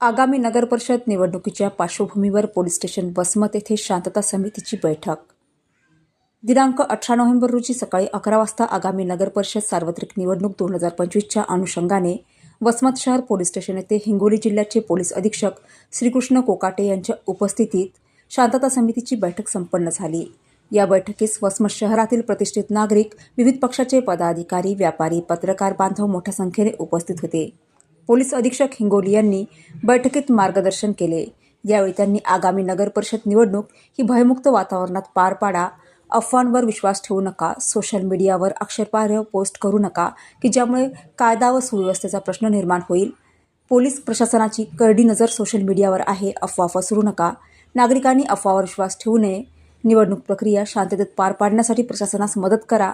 आगामी नगरपरिषद निवडणुकीच्या पार्श्वभूमीवर पोलीस स्टेशन वसमत येथे शांतता समितीची बैठक. दिनांक अठरा नोव्हेंबर रोजी सकाळी अकरा वाजता आगामी नगरपरिषद सार्वत्रिक निवडणूक दोन हजार पंचवीसच्या अनुषंगाने वसमत शहर पोलीस स्टेशन येथे हिंगोली जिल्ह्याचे पोलीस अधीक्षक श्रीकृष्ण कोकाटे यांच्या उपस्थितीत शांतता समितीची बैठक संपन्न झाली. या बैठकीस वसमत शहरातील प्रतिष्ठित नागरिक विविध पक्षाचे पदाधिकारी व्यापारी पत्रकार बांधव मोठ्या संख्येने उपस्थित होते. पोलीस अधीक्षक हिंगोली यांनी बैठकीत मार्गदर्शन केले. यावेळी त्यांनी आगामी नगरपरिषद निवडणूक ही भयमुक्त वातावरणात पार पाडा अफवांवर विश्वास ठेवू नका सोशल मीडियावर आक्षेपार्ह पोस्ट करू नका की ज्यामुळे कायदा व सुव्यवस्थेचा प्रश्न निर्माण होईल. पोलीस प्रशासनाची करडी नजर सोशल मीडियावर आहे अफवा पसरू नका. नागरिकांनी अफवावर विश्वास ठेवू नये. निवडणूक प्रक्रिया शांततेत पार पाडण्यासाठी प्रशासनास मदत करा.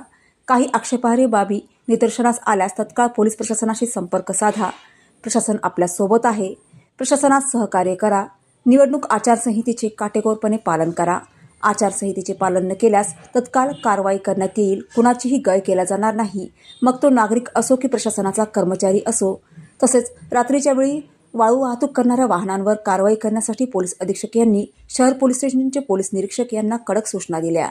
काही आक्षेपार्ह बाबी निदर्शनास आल्यास तत्काळ पोलीस प्रशासनाशी संपर्क साधा. प्रशासन आपल्यासोबत आहे. प्रशासनात सहकार्य करा. निवडणूक आचारसंहितेचे काटेकोरपणे पालन करा. आचारसंहितेचे पालन न केल्यास तत्काळ कारवाई करण्यात येईल. कुणाचीही गय केला जाणार नाही. मग तो नागरिक असो की प्रशासनाचा कर्मचारी असो. तसेच रात्रीच्या वेळी वाळू वाहतूक करणाऱ्या वाहनांवर कारवाई करण्यासाठी पोलीस अधीक्षक यांनी शहर पोलीस स्टेशनचे पोलीस निरीक्षक यांना कडक सूचना दिल्या.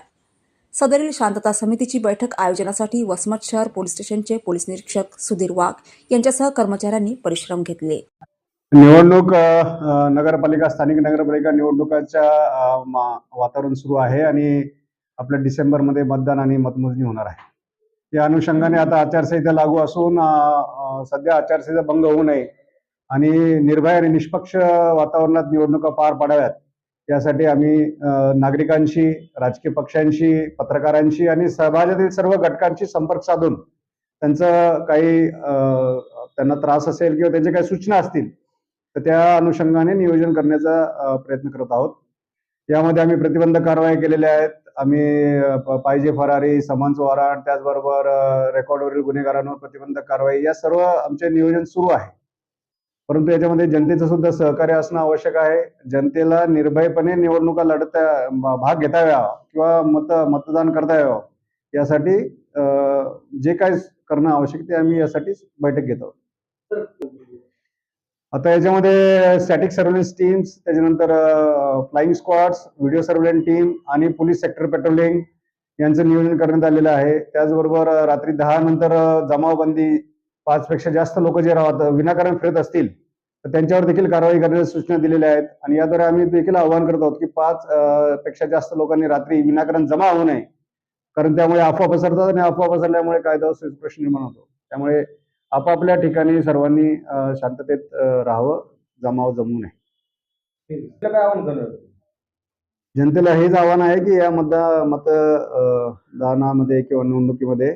सदरील शांतता समितीची बैठक आयोजनासाठी वसमत शहर पोलीस स्टेशनचे पोलीस निरीक्षक सुधीर वाघ यांच्यासह कर्मचाऱ्यांनी परिश्रम घेतले. निवडणूक नगरपालिका स्थानिक नगरपालिका निवडणुकाच्या वातावरण सुरू आहे आणि आपल्या डिसेंबरमध्ये मतदान आणि मतमोजणी होणार आहे. या अनुषंगाने आता आचारसंहिता लागू असून सध्या आचारसंहिता भंग होऊ नये आणि निर्भय आणि निष्पक्ष वातावरणात निवडणुका पार पाडाव्यात. यासाठी आम्ही नागरिकांशी राजकीय पक्षांशी पत्रकारांशी आणि समाजातील सर्व घटकांशी संपर्क साधून त्यांचं काही अ, त्यांना त्रास असेल किंवा त्यांच्या काही सूचना असतील तर त्या अनुषंगाने नियोजन करण्याचा प्रयत्न करत आहोत. यामध्ये आम्ही प्रतिबंध कारवाई केलेल्या आहेत. आम्ही पाहिजे फरारी समन्स वॉरंट त्याचबरोबर रेकॉर्डवरील गुन्हेगारांवर प्रतिबंधक कारवाई या सर्व आमचे नियोजन सुरू आहे. परंतु याच्यामध्ये जनतेचं सुद्धा सहकार्य असणं आवश्यक आहे. जनतेला निर्भयपणे निवडणुका लढता भाग घेता यावा किंवा मत मतदान करता यावं. यासाठी जे काय करणं आवश्यक ते आम्ही यासाठी बैठक घेतो. आता याच्यामध्ये स्टॅटिक सर्व्हिलन्स टीम्स त्याच्यानंतर flying squads video surveillance team आणि पोलीस सेक्टर पेट्रोलिंग यांचं नियोजन करण्यात आलेलं आहे. त्याचबरोबर रात्री दहा नंतर जमावबंदी पाच पेक्षा जास्त लोक जे राहत विनाकारण फिरत असतील त्यांच्यावर देखील कारवाई करण्याच्या सूचना दिलेल्या आहेत. आणि याद्वारे आम्ही देखील आवाहन करत आहोत की पाच पेक्षा जास्त लोकांनी रात्री विनाकारण जमा होऊ नये. कारण त्यामुळे अफवा पसरतात आणि अफवा पसरल्यामुळे कायदा प्रश्न निर्माण होतो. त्यामुळे आपापल्या ठिकाणी सर्वांनी शांततेत राहावं जमाव जमू नये. काय आव्हान जनतेला हेच आव्हान आहे की या मतदा मत अ, दानामध्ये किंवा निवडणुकीमध्ये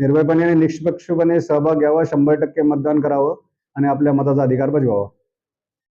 निर्भयपणे आणि निष्पक्षपणे सहभाग घ्यावा शंभर टक्के मतदान करावं. आणि आपल्या मताचा अधिकार बजवावा.